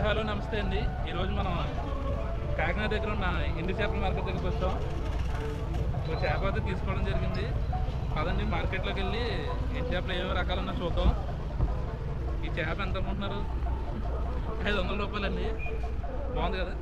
Hi hello నమస్తే అండి. ఈరోజు మనం కాకినాడ దగ్గర ఉన్న ఎండి చేపల మార్కెట్ దగ్గరికి వచ్చాం. ఒక చేప అయితే తీసుకోవడం జరిగింది. పదండి మార్కెట్లోకి వెళ్ళి ఎండి చేపలు ఏమేమి రకాలు ఉన్నా చూద్దాం. ఈ చేప ఎంత అమ్ముకుంటున్నారు? ఐదు వందల రూపాయలండి. బాగుంది కదా?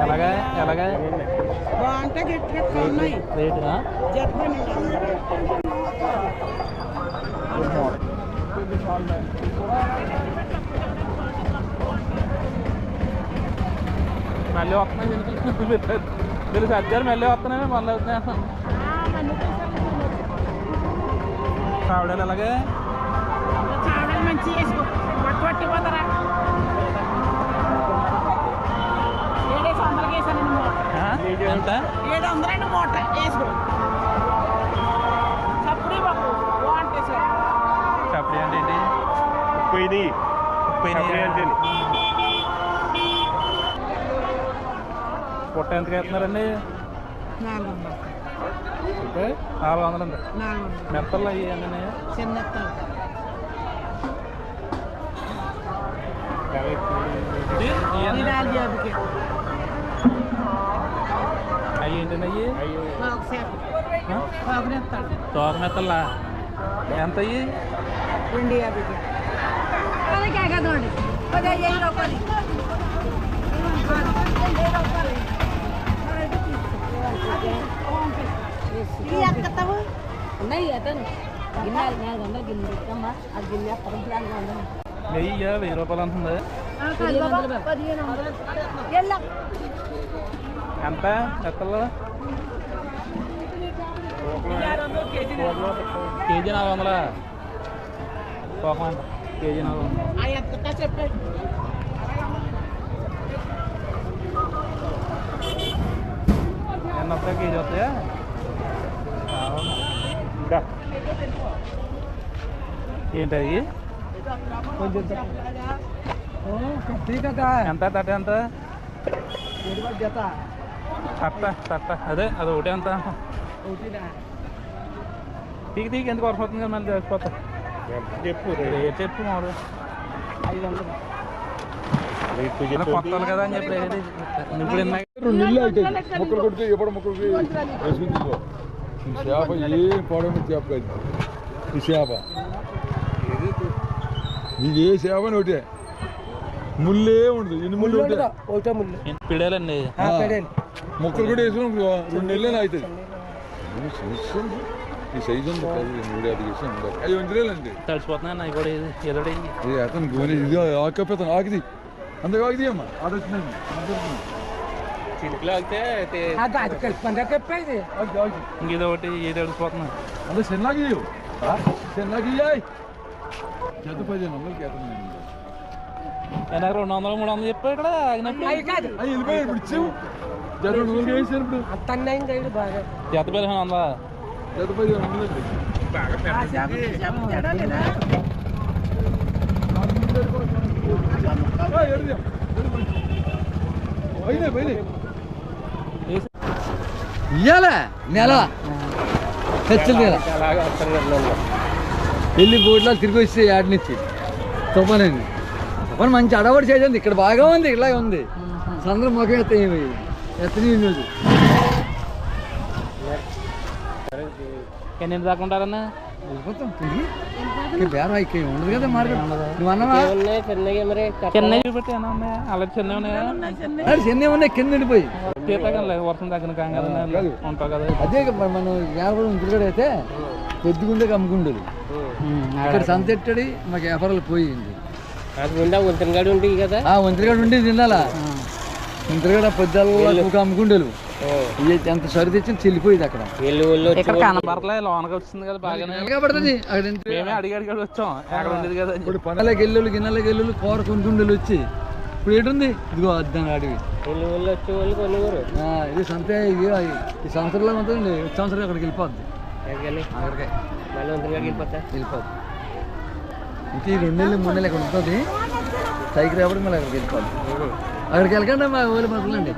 ఎలాగా ఎలాగా బాగుంటాయి గట్టిగా ఉన్నాయి రేటు జట్మని మళ్ళీ వస్తున్నాయి మీరు సర్దారు మళ్ళీ వస్తున్నాయి మళ్ళీ వస్తున్నాయి మూట ఆ? ఎంత ఏడు వందలండి మూట వేసుకో చప్పుడు బాబు బాగుంటాయి సార్ చెప్పండి అంటే ఏంటి? అంటే పుట్ట ఎంతకి వేస్తున్నారండి నాలుగు వందలు అంటే నాలుగు వందలు వందలు మెత్తలు అయ్యి అన్నీ చిన్న అవి ఏంటండి అయ్యి తోక మెత్తల్లా ఎంత అయ్యి? రెండు యాభైకి. ఉన్నాయి అతను గిన్నె నాలుగు వందలు గిన్నె పెట్టమ్మా అది గిన్నె పది నాలుగు వందలు వెయ్యి వెయ్యి రూపాయలు అంటుంది పదిహేను వందలు ఎంత మెత్తలు కేజీ నాలుగు వందలా తోకం ఎంత కేజీ నాలుగు వందలు ఆ ఎంత చెప్పండి ఎన్ని వస్తాయి కేజీ వస్తాయా ఏంటి అది ఎంత తట్ట ఎంత? తట్ట తట్ట. అదే అది ఒకటి ఎంత తీగి తీగి ఎందుకు వర్షం వస్తుంది కదా మళ్ళీ తెలిసిపోతా. చెప్పు రేట్ చెప్పు మామూలు రేటు ఏదో కొత్త కదా అని చెప్పి ఇప్పుడు ఎన్ని రెండు ఇల్లు అయితే. మొక్కలు కొడితే ఎప్పుడు మొక్కలు ఈ చేప ఏం పొడవు చేప కాదు ఈ చేప నీకు ఏ చేప అని ఒకటే ముళ్ళే ఉండదు ఎన్ని ముళ్ళు ఉంటాయి ఒకటే ముళ్ళు పిడాలండి మొక్కలు కూడా వేసుకుని రెండు నెలలు అవుతాయి ఈ సైజు ఉంది మూడు యాభై చేసి ఉండాలి అవి తడిచిపోతున్నాయి అన్న కూడా ఇది ఇది అతను ఇది ఆకపోతాను ఆకిది అందుకు ఆకిది అమ్మా అది వచ్చిందండి చిలుకలు ఆగితే అది కలిపి చెప్పేది ఇంకేదో ఒకటి ఏదో తడిచిపోతున్నాయి అందులో చెన్నాకి చెన్నాకి చెత్త పదిహేను వందలకి ఎత్తున్నాను వెనక రెండు వందలు మూడు వందలు చెప్పావు ఇక్కడ ఆగినప్పుడు కాదు అవి వెళ్ళిపోయారు ఇప్పుడు ఇచ్చావు జర రెండు వందలకి వేసారు ఇప్పుడు అంత అన్యాయం చేయడు బాగా జత పదిహేను వందలా చెత్త పదిహేను వందలండి ఇయ్యాల నెల. చర్చలు నెల. వెళ్ళి బోట్లో తిరిగి వచ్చి ఆడి నుంచి. తుఫానండి తుఫాన్ మంచి అడవాడు చేసింది ఇక్కడ బాగా ఉంది ఇలాగే ఉంది. సందరం ముఖం ఎత్త ఎత్తని ఎన్ని దాకా ఉంటారన్నా? ఉండదు కదా మార్కెట్ నువ్వు అన్నవా? చెన్నై చూపెట్టి ఏమన్నా ఉన్నాయా? అలాగే చెన్నై ఉన్నాయా? అరే చెన్నై ఉన్నాయి కింద ఉండిపోయి. శీతాకాలం వర్షం తగ్గిన ఉంటావు కదా. అదే మనం వ్యాపారం అయితే పొద్దుగుండే అమ్ముకుండేది ఇక్కడ సంతెట్టడి మాకు వ్యాపారాలు పోయింది. అది ఉండా వంతనగాడు ఉంటుంది కదా? ఆ వంతరిగాడు ఉండేది తినాలా? వంతరిగాడు పొద్దుల అమ్ముకుండేలు ఇది ఎంత సరి తెచ్చి చెల్లిపోయేది అక్కడ. ఇక్కడ కనపడలే లోనకి వచ్చింది కదా బాగానే. పడుతుంది అక్కడ ఎంత- మేమే అడిగి వచ్చాం ఎక్కడ ఉండేది కదా ఇప్పుడు పనులకి ఎల్లుళ్ళు గిన్నెలకి ఎల్లుళ్ళు కూర కొనుక్కుండేలు వచ్చి. ఇప్పుడు ఏంటుంది ఇదిగో అద్దాను అడవి. ఇది సంత ఇది ఈ సంవత్సరంలో ఉంటుంది వచ్చే సంవత్సరం అక్కడికి వెళ్ళిపోద్ది. అక్కడికే. ఇంక ఈ రెండు నెలలు మూడు నెలలు ఇక్కడ ఉంటుంది. సైకిల్ రాబడి మళ్ళీ అక్కడికి వెళ్ళిపోద్ది. అక్కడికి వెళ్ళకండి మా ఊళ్ళు మసలండి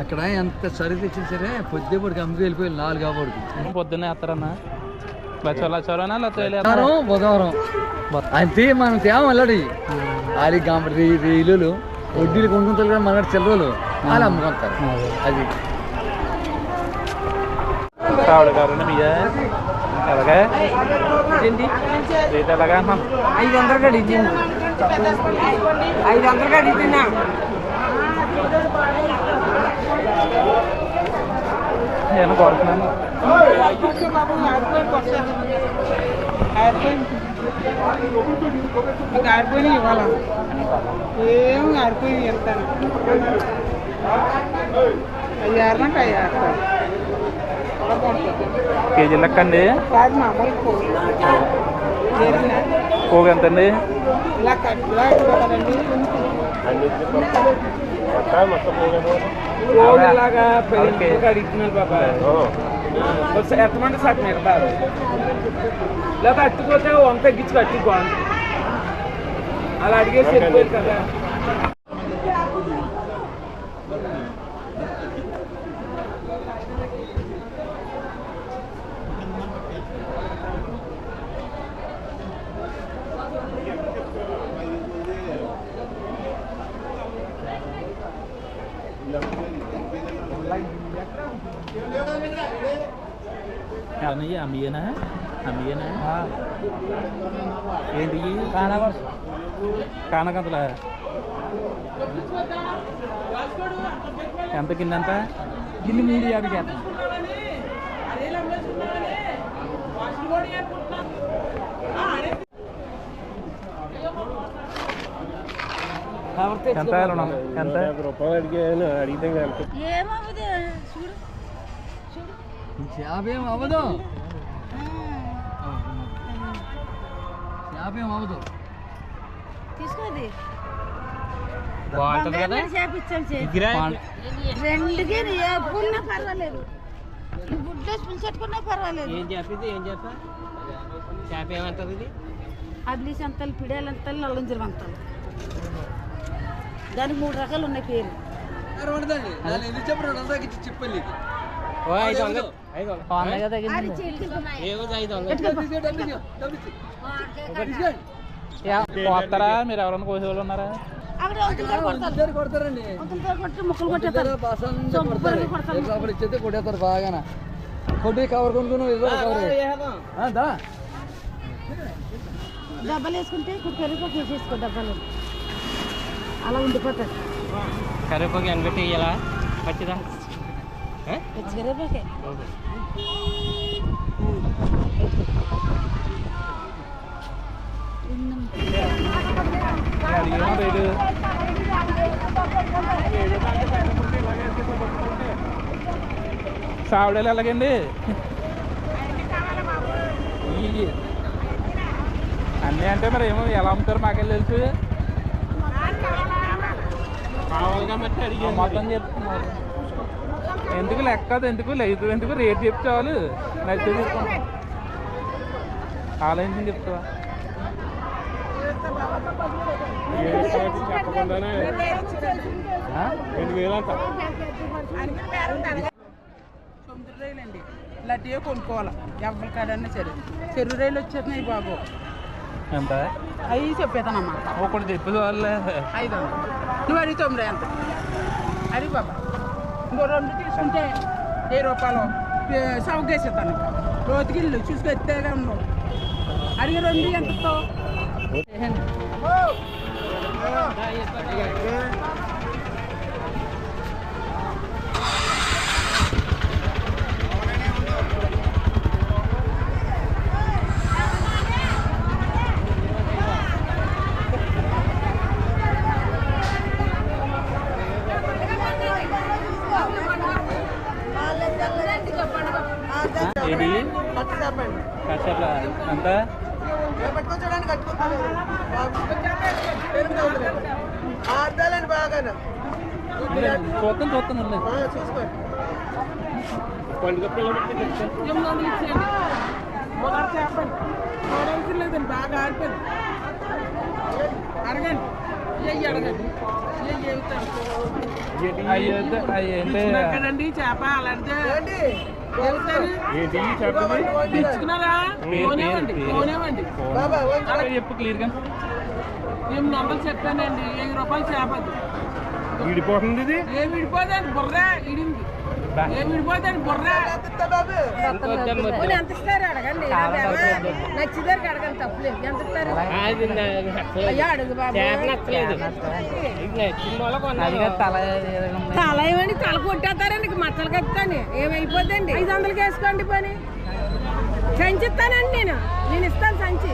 అక్కడ ఎంత సరి తెచ్చినా సరే పొద్దు పొడికి అమ్ముకు వెళ్ళిపోయి నాలుగు కాబడికి పొద్దున్నే వేస్తారన్నా బుధవారం బుధవారం. అంతే మనం తేమ అల్లడి వాళ్ళకి గంప రీలు వడ్డీలు కొనుక్కుంటారు కదా మన చిల్లరలు. వాళ్ళు అమ్ముకుంటారు. అది. ఐదు వందలు కడిగింది ఐదు వందలు కడిగినా నేను కొడుతున్నాను ఆరిపోయి ఇవ్వాల ఏం అవి ఆరినాక అవి ఆరుతాను కేజీ లెక్క అండి పోగు ఎంత అండి ఇలా కట్ ఓకే. అడిగిస్తున్నారు బాబా. ఎత్తమంటే సార్ మిగతారు లేదా అట్టుకోతే వంక తగ్గించి కట్టి బాగుంది అలా అడిగేసి వెళ్ళిపోయారు కదా. అన్నయ్య అమ్మయ్యనా అమ్మయ్యనా ఏంటి కానకంతలా ఎంత కింద ఎంత గిన్నె మూడు యాభైకి వేస్తాం ఎంత ఎంత రూపాయలు అడిగాను అడిగితే అవ్వదు ఏం అవ్వదు తీసుకోది బాగుంటుంది కదా చేపించాను రెండుకి ఎప్పుడున్నా పర్వాలేదు పిలిచెట్టుకున్నా ఏం చెప్పిది ఏం చెప్పా చేప ఏమంటారు ఇది అబ్లీస్ అంతలు పిడేలు అంతలు నల్లంజరం అంతలు దానికి మూడు రకాలు ఉన్నాయి పేరు పోతారా? మీరు ఎవరైనా కోసే వాళ్ళు ఉన్నారా? అక్కడ వదులుతారు కొడతారు. కొడతారండి. వదులుతారు కొట్టి ముక్కలు కొట్టేస్తారు. బాగాన. కొట్టి కవర్ కొనుక్కున్నావు ఇదో కవర్. డబ్బాలు వేసుకుంటే పెరుగు డబ్బాలు. అలా ఉండిపోతుంది కరివేపాకు ఎండబెట్టి ఇయ్యాలా పచ్చిదా తెచ్చుకరేపాకే అడిగేమో రేటు సావిడలు ఎలాగండి ఇయ్యి. అన్నీ అంటే మరి ఏమో ఎలా అమ్ముతారు మాకెళ్ళి తెలుసు కావాలి కాబట్టి అడిగాను మొత్తం చెప్తున్నారు? ఎందుకు లెక్క ఎందుకు లేదు ఎందుకు రేట్ చెప్తే చాలు? నచ్చితే తీసుకుంటాం ఆలోచించి చెప్తావా? తొమ్మిది రైలండి ఇలాంటివే కొనుక్కోవాలి. ఎవరి కాడన్నా సరే. చెరువు రైలు వచ్చేస్తున్నాయి బాబు. ఎంత? అవి చెప్పేదానమ్మా ఒకటి చెప్పి వాళ్ళే. ఐదు నువ్వు అడిగి తొమ్మిది ఎంత అడిగి బాబా. ఇంకో రెండు తీసుకుంటే వెయ్యి రూపాయలు. సవకేసేస్తాను రోజుకిల్లు చూసుకు ఎత్తేగా ఉన్నావు అడిగి రెండు ఎంత ఇస్తావు? ఏంటి కాసేపు అంతా పట్టుకొచ్చడానికి కట్టుకుంటాను అర్థాలండి బాగానే చూస్తాను చూస్తాను ఉండండి. చూసుకోండి వరల్డ్ కప్ ఎలా పెట్టి తెచ్చా? ఎనిమిది వందలు ఇచ్చేయండి ఒకటి చెప్పండి చూడవలసిన లేదండి బాగా ఆడిపోయింది అడగండి ఏ అడగండి ఏ చెబుతారు అయ్యి వద్దు, అయ్యి ఏంటి? ఎక్కడండి చేప అలాంటిదే చెప్పు క్లియర్గా. ఎనిమిది వందలు చెప్పానండి వెయ్యి రూపాయలు చేపది విడిపోతుంది ఇది? ఏ విడిపోదండి బుర్ర ఇడింది ఎంత ఇస్తారు అడగండి నచ్చిదారికి అడగండి తప్పులేదు. ఎంత ఇస్తారు అయ్యా అడుగు తల ఏమండి తల కొట్టేస్తారండి మచ్చలు కత్తాను ఏమైపోద్దండి? ఐదు వందలకి వేసుకోండి పని. సంచి ఇస్తానండి నేను. నేను ఇస్తాను సంచి.